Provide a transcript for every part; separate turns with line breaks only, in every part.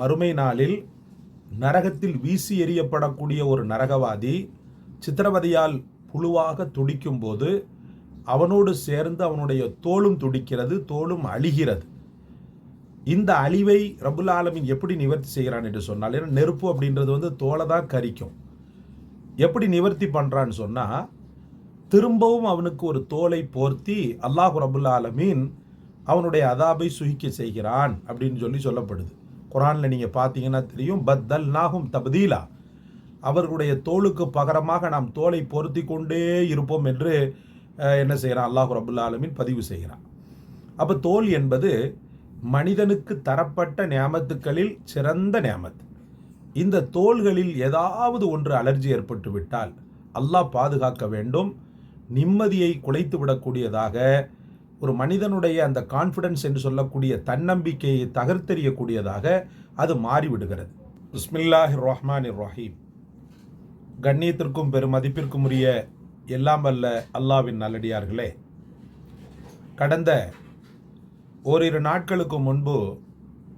மறுமை நாளில் நரகத்தில் வீசி எறியப்படக்கூடிய ஒரு நரகவாதி சித்திரவதையால் புழுவாக துடிக்கும்போது அவனோடு சேர்ந்து அவனுடைய தோலும் துடிக்கிறது தோலும் அழிகிறது. இந்த அழிவை ரபுல் ஆலமின் எப்படி நிவர்த்தி செய்கிறான் என்று சொன்னால் ஏன்னா நெருப்பு அப்படின்றது வந்து தோலை தான் கரிக்கும். எப்படி நிவர்த்தி பண்ணுறான்னு சொன்னால் திரும்பவும் அவனுக்கு ஒரு தோலை போர்த்தி அல்லாஹ் ரபுல் ஆலமீன் அவனுடைய அதாபை சுகிக்க செய்கிறான் அப்படின்னு சொல்லி சொல்லப்படுது. குரானில் நீங்கள் பார்த்தீங்கன்னா தெரியும் பத்தல் நாகும் தபதீலா. அவர்களுடைய தோலுக்கு பகரமாக நாம் தோலை பொருத்தி கொண்டே இருப்போம் என்று என்ன செய்கிறான்? அல்லாஹ் ரபுல்லா ஆலமின் பதிவு செய்கிறான். அப்போ தோல் என்பது மனிதனுக்கு தரப்பட்ட நியமத்துக்களில் சிறந்த நியாமத் இந்த தோள்களில் ஏதாவது ஒன்று அலர்ஜி ஏற்பட்டு விட்டால் அல்லாஹ் பாதுகாக்க வேண்டும் நிம்மதியை குலைத்து விடக்கூடியதாக ஒரு மனிதனுடைய அந்த கான்ஃபிடன்ஸ் என்று சொல்லக்கூடிய தன்னம்பிக்கையை தகர்த்தெறியக்கூடியதாக அது மாறிவிடுகிறது. பிஸ்மில்லாஹிர் ரஹ்மான் ரஹீம் கண்ணியத்திற்கும் பெருமதிப்பிற்கும் உரிய எல்லாம் வல்ல அல்லாவின் நல்லடியார்களே. கடந்த ஓரிரு நாட்களுக்கு முன்பு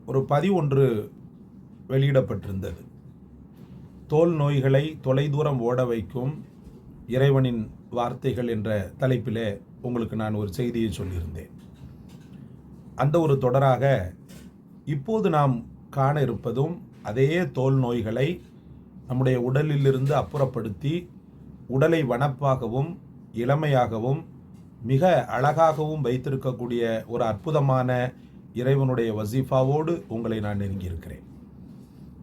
ஒரு பதிவு ஒன்று வெளியிடப்பட்டிருந்தது. தோல் நோய்களை தொலைதூரம் ஓட வைக்கும் இறைவனின் வார்த்தைகள் என்ற தலைப்பிலே உங்களுக்கு நான் ஒரு செய்தியை சொல்லியிருந்தேன். அந்த ஒரு தொடராக இப்போது நாம் காண இருப்பதும் அதே தோல் நோய்களை நம்முடைய உடலிலிருந்து அப்புறப்படுத்தி உடலை வனப்பாகவும் இளமையாகவும் மிக அழகாகவும் வைத்திருக்கக்கூடிய ஒரு அற்புதமான இறைவனுடைய வசீஃபாவோடு உங்களை நான் நெருங்கியிருக்கிறேன்.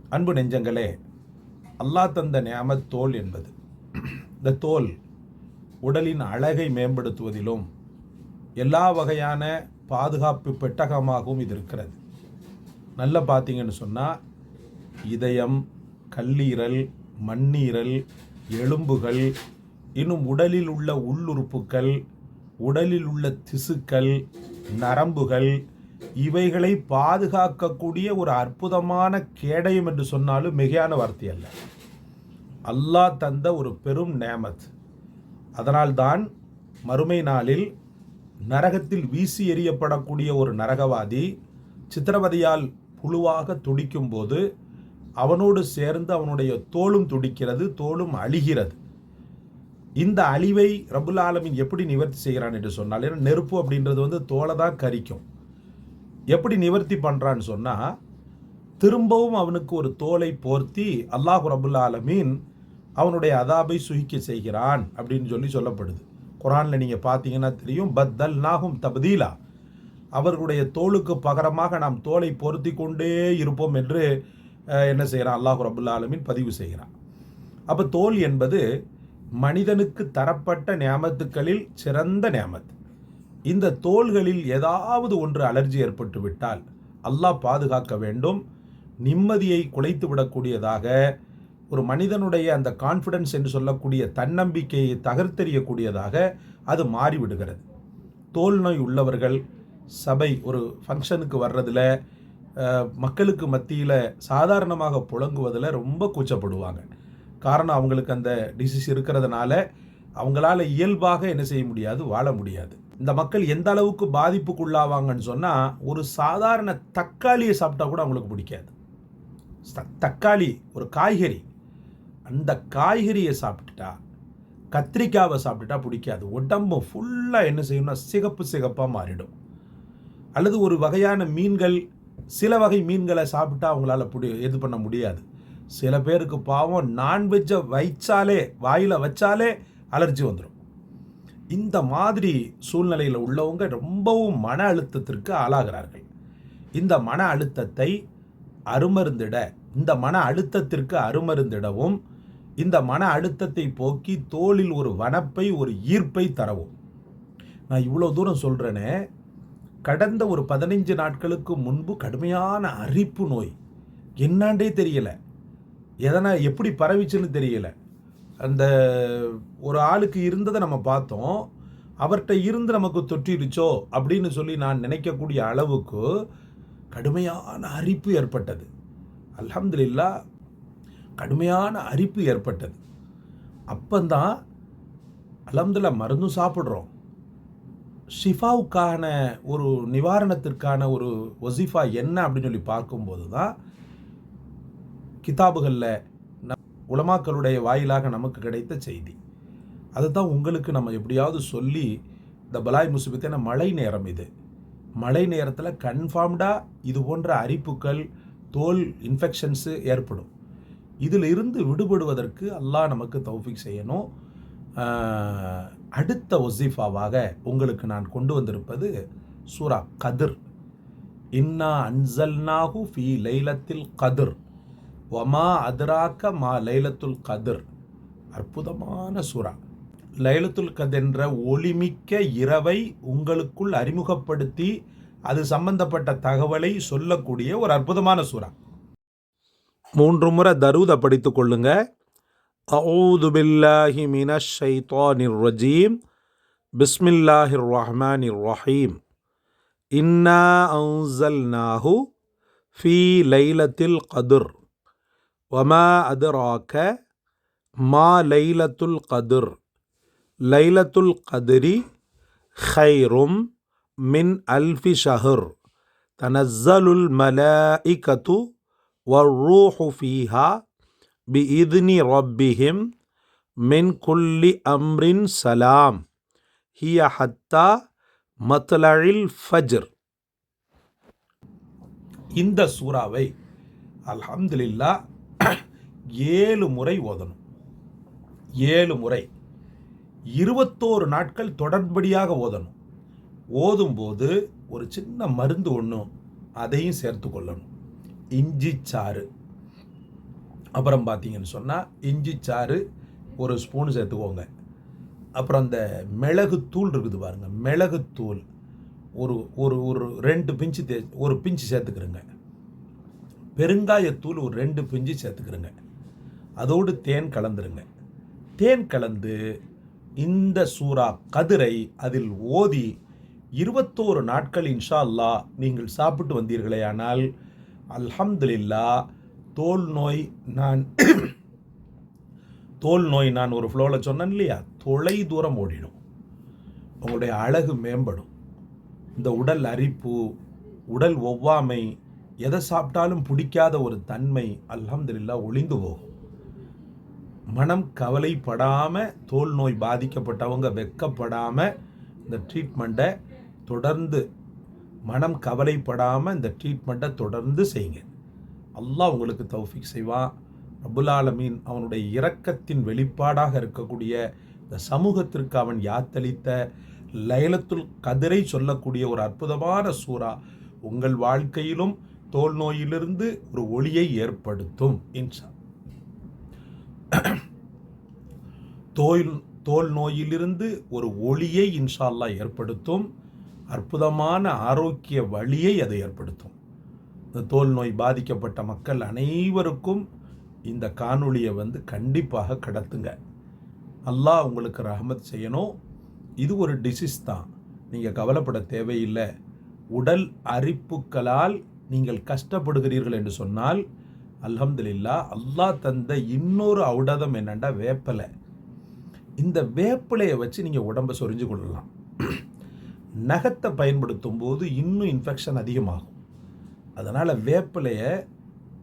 அன்பு நெஞ்சங்களே அல்லா தந்த நியாமத் தோல் என்பது. இந்த தோல் உடலின் அழகை மேம்படுத்துவதிலும் எல்லா வகையான பாதுகாப்பு பெட்டகமாகவும் இது இருக்கிறது. நல்லா பார்த்தீங்கன்னு சொன்னால் இதயம் கல்லீரல் மண்ணீரல் எலும்புகள் இன்னும் உடலில் உள்ள உள்ளுறுப்புக்கள் உடலில் உள்ள திசுக்கள் நரம்புகள் இவைகளை பாதுகாக்கக்கூடிய ஒரு அற்புதமான கேடயம் என்று சொன்னாலும் மிகையான வார்த்தை அல்ல. அல்லாஹ் தந்த ஒரு பெரும் நேமத். அதனால்தான் மறுமை நாளில் நரகத்தில் வீசி எறியப்படக்கூடிய ஒரு நரகவாதி சித்திரவதையால் புழுவாக துடிக்கும்போது அவனோடு சேர்ந்து அவனுடைய தோலும் துடிக்கிறது தோலும் அழிகிறது. இந்த அழிவை ரபுல் ஆலமின் எப்படி நிவர்த்தி செய்கிறான் என்று சொன்னால் ஏன்னா நெருப்பு அப்படின்றது வந்து தோலை தான் கரிக்கும். எப்படி நிவர்த்தி பண்ணுறான்னு சொன்னால் திரும்பவும் அவனுக்கு ஒரு தோலை போர்த்தி அல்லாஹ் ரபுல் ஆலமீன் அவனுடைய அதாபை சுகிக்க செய்கிறான் அப்படின்னு சொல்லி சொல்லப்படுது. குரானில் நீங்கள் பார்த்தீங்கன்னா தெரியும் பத்தல் நாகும் தபதீலா. அவர்களுடைய தோளுக்கு பகரமாக நாம் தோலை பொருத்தி கொண்டே இருப்போம் என்று என்ன செய்கிறான்? அல்லாஹ் ரபுல்லா ஆலமின் பதிவு செய்கிறான். அப்போ தோல் என்பது மனிதனுக்கு தரப்பட்ட நியமத்துக்களில் சிறந்த நியாமத். இந்த தோள்களில் ஏதாவது ஒன்று அலர்ஜி ஏற்பட்டு விட்டால் அல்லாஹ் பாதுகாக்க வேண்டும் நிம்மதியை குலைத்து விடக்கூடியதாக ஒரு மனிதனுடைய அந்த கான்ஃபிடன்ஸ் என்று சொல்லக்கூடிய தன்னம்பிக்கையை தகர்த்தெறியக்கூடியதாக அது மாறிவிடுகிறது. தோல் நோய் உள்ளவர்கள் சபை ஒரு ஃபங்க்ஷனுக்கு வர்றதில் மக்களுக்கு மத்தியில் சாதாரணமாக புழங்குவதில் ரொம்ப கூச்சப்படுவாங்க. காரணம் அவங்களுக்கு அந்த டிசீஸ் இருக்கிறதுனால அவங்களால இயல்பாக என்ன செய்ய முடியாது வாழ முடியாது. இந்த மக்கள் எந்த அளவுக்கு பாதிப்புக்குள்ளாவாங்கன்னு சொன்னால் ஒரு சாதாரண தக்காளியை சாப்பிட்டா கூட அவங்களுக்கு பிடிக்காது. தக்காளி ஒரு காய்கறி. அந்த காய்கறியை சாப்பிட்டுட்டா கத்திரிக்காவை சாப்பிட்டுட்டா பிடிக்காது. உடம்பு ஃபுல்லாக என்ன செய்யணும்னா சிகப்பு சிகப்பாக மாறிடும். அல்லது ஒரு வகையான மீன்கள் சில வகை மீன்களை சாப்பிட்டா அவங்களால புடி இது பண்ண முடியாது. சில பேருக்கு பாவம் நான்வெஜ்ஜை வைச்சாலே வாயில் வச்சாலே அலர்ஜி வந்துடும் இந்த மாதிரி சூழ்நிலையில் உள்ளவங்க ரொம்பவும் மன அழுத்தத்திற்கு ஆளாகிறார்கள். இந்த மன அழுத்தத்தை அருமருந்திட இந்த மன அழுத்தத்திற்கு அருமருந்திடவும் இந்த மன அழுத்தத்தை போக்கி தோளில் ஒரு வனப்பை ஒரு ஈர்ப்பை தரவும். நான் இவ்வளோ தூரம் சொல்கிறேனே கடந்த ஒரு பதினைஞ்சு நாட்களுக்கு முன்பு கடுமையான அரிப்பு நோய். என்னாண்டே தெரியல. எதனா எப்படி பரவிச்சுன்னு தெரியல. அந்த ஒரு ஆளுக்கு இருந்ததை நம்ம பார்த்தோம். அவர்கிட்ட இருந்து நமக்கு தொற்றிடுச்சோ அப்படின்னு சொல்லி நான் நினைக்கக்கூடிய அளவுக்கு கடுமையான அரிப்பு ஏற்பட்டது. அலமதுல்லா கடுமையான அரிப்பு ஏற்பட்டது. அப்பந்தான் அல்ஹம்துலில்லா மருந்தும் சாப்பிட்றோம். ஷிஃபாவுக்கான ஒரு நிவாரணத்திற்கான ஒரு ஒசிஃபா என்ன அப்படின்னு சொல்லி பார்க்கும்போது தான் கிதாபுகளில் நம் உலமாக்களுடைய வாயிலாக நமக்கு கிடைத்த செய்தி. அதை தான் உங்களுக்கு நம்ம எப்படியாவது சொல்லி இந்த பலாய் முசிபத்தின மழை நேரம் இது. மழை நேரத்தில் கன்ஃபார்ம்டாக இது போன்ற அரிப்புகள் தோல் இன்ஃபெக்ஷன்ஸு ஏற்படும். இதில் இருந்து விடுபடுவதற்கு அல்லாஹ் நமக்கு தௌஃபிக் செய்யணும். அடுத்த ஒசிஃபாவாக உங்களுக்கு நான் கொண்டு வந்திருப்பது சூரா கதிர். இன்னா அன்சல்னாஹு ஃபி லைலத்தில் கதிர். வமா அதிராக்க மா லைலத்துல் கதிர். அற்புதமான சூரா. லைலத்துல் கத் என்ற ஒளிமிக்க இரவை உங்களுக்குள் அறிமுகப்படுத்தி அது சம்பந்தப்பட்ட தகவலை சொல்லக்கூடிய ஒரு அற்புதமான சூறா மூன்று முறை தருத படித்து கொள்ளுங்க. அவுது பில்லாஹி மின ஷைத்தானிர் ரஜீம். பிஸ்மில்லாஹிர் ரஹ்மானிர் ரஹீம். இன்னா அவுசல் நாஹு ஃபி லைலத்தில் கதுர். வமா அதுராக்க மா லைலத்துல் கதுர். லைலத்துல் கதிரி ஹைரும் மின் அல்ஃபி ஷஹர். தனஸ்ஸலுல் மலாஇகத்து வர்ரூஹு ஃபீஹா பி இதினி ரப்பிஹிம் மின் குல்லி அம்ரின் சலாம் ஹிய ஹத்தா ஃபஜர் இந்த சூறாவை அல்ஹம்துலில்லா ஏழு முறை ஓதணும். ஏழு முறை. இருபத்தோரு நாட்கள் தொடர்படியாக ஓதணும். ஓதும்போது ஒரு சின்ன மருந்து ஒன்று அதையும் சேர்த்து கொள்ளணும். இஞ்சி சாறு. அப்புறம் பார்த்தீங்கன்னு சொன்னால் இஞ்சி சாறு ஒரு ஸ்பூன் சேர்த்துக்கோங்க. அப்புறம் அந்த மிளகு தூள் இருக்குது பாருங்கள் மிளகு தூள் ஒரு ஒரு ஒரு ரெண்டு பிஞ்சு தே ஒரு பிஞ்சு சேர்த்துக்கிறோங்க. பெருங்காயத்தூள் ஒரு ரெண்டு பிஞ்சு சேர்த்துக்கிறோங்க. அதோடு தேன் கலந்துருங்க. தேன் கலந்து இந்த சூறா கதிரை அதில் ஓதி இருபத்தோரு நாட்கள் இன்ஷா அல்லா நீங்கள் சாப்பிட்டு வந்தீர்களேயானால் அல்ஹம்துலில்லா தோல் நோய் நான் தோல் நோய் நான் ஒரு ஃப்ளோவில் சொன்னேன் இல்லையா? தொலை தூரம் ஓடிடும். உங்களுடைய அழகு மேம்படும். இந்த உடல் அரிப்பு உடல் ஒவ்வாமை எதை சாப்பிட்டாலும் பிடிக்காத ஒரு தன்மை அல்ஹம்துலில்லா ஒளிந்து போகும். மனம் கவலைப்படாமல் தோல் நோய் பாதிக்கப்பட்டவங்க வெக்கப்படாமல் இந்த ட்ரீட்மெண்ட்டை தொடர்ந்து மனம் கவலைப்படாமல் இந்த ட்ரீட்மெண்ட்டை தொடர்ந்து செய்யுங்க. அல்லாஹ் உங்களுக்கு தௌஃபிக் செய்வான் ரபுல் அவனுடைய இரக்கத்தின் வெளிப்பாடாக இருக்கக்கூடிய இந்த சமூகத்திற்கு அவன் யாத்தளித்த லைலத்துல் கதிரை சொல்லக்கூடிய ஒரு அற்புதமான சூறா உங்கள் வாழ்க்கையிலும் தோல் நோயிலிருந்து ஒரு ஒளியை ஏற்படுத்தும் இன்ஷா. தோல் தோல் நோயிலிருந்து ஒரு ஒளியை இன்ஷால்லா ஏற்படுத்தும். அற்புதமான ஆரோக்கிய வழியை அது ஏற்படுத்தும். இந்த தோல் நோய் பாதிக்கப்பட்ட மக்கள் அனைவருக்கும் இந்த காணொளியை வந்து கண்டிப்பாக கடத்துங்க. அல்லாஹ் உங்களுக்கு ரஹமத் செய்யணும். இது ஒரு டிசீஸ் தான். நீங்கள் கவலைப்பட தேவையில்லை. உடல் அரிப்புக்களால் நீங்கள் கஷ்டப்படுகிறீர்கள் என்று சொன்னால் அல்ஹம்துலில்லா அல்லாஹ் தந்த இன்னொரு ஔடதம் என்னென்னா வேப்பலை. இந்த வேப்பிலையை வச்சு நீங்கள் உடம்பை சொரிஞ்சு கொள்ளலாம். நகத்தை பயன்படுத்தும் போது இன்னும் இன்ஃபெக்ஷன் அதிகமாகும். அதனால் வேப்பிலையை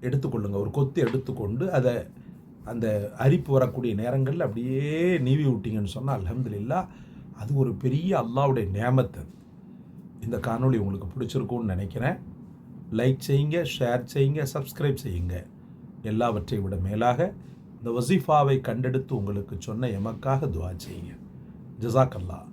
எடுத்துக்கொள்ளுங்க. ஒரு கொத்து எடுத்துக்கொண்டு அதை அந்த அரிப்பு வரக்கூடிய நேரங்களில் அப்படியே நீவி விட்டீங்கன்னு சொன்னால் அலமதுல்லா அது ஒரு பெரிய அல்லாவுடைய நேமத்து இந்த காணொளி உங்களுக்கு பிடிச்சிருக்கும்னு நினைக்கிறேன். லைக் செய்யுங்க ஷேர் செய்யுங்க சப்ஸ்கிரைப் செய்யுங்க. எல்லாவற்றை விட மேலாக இந்த வசீஃபாவை கண்டெடுத்து உங்களுக்கு சொன்ன எமக்காக துவா செய்யுங்க. ஜசாக் அல்லா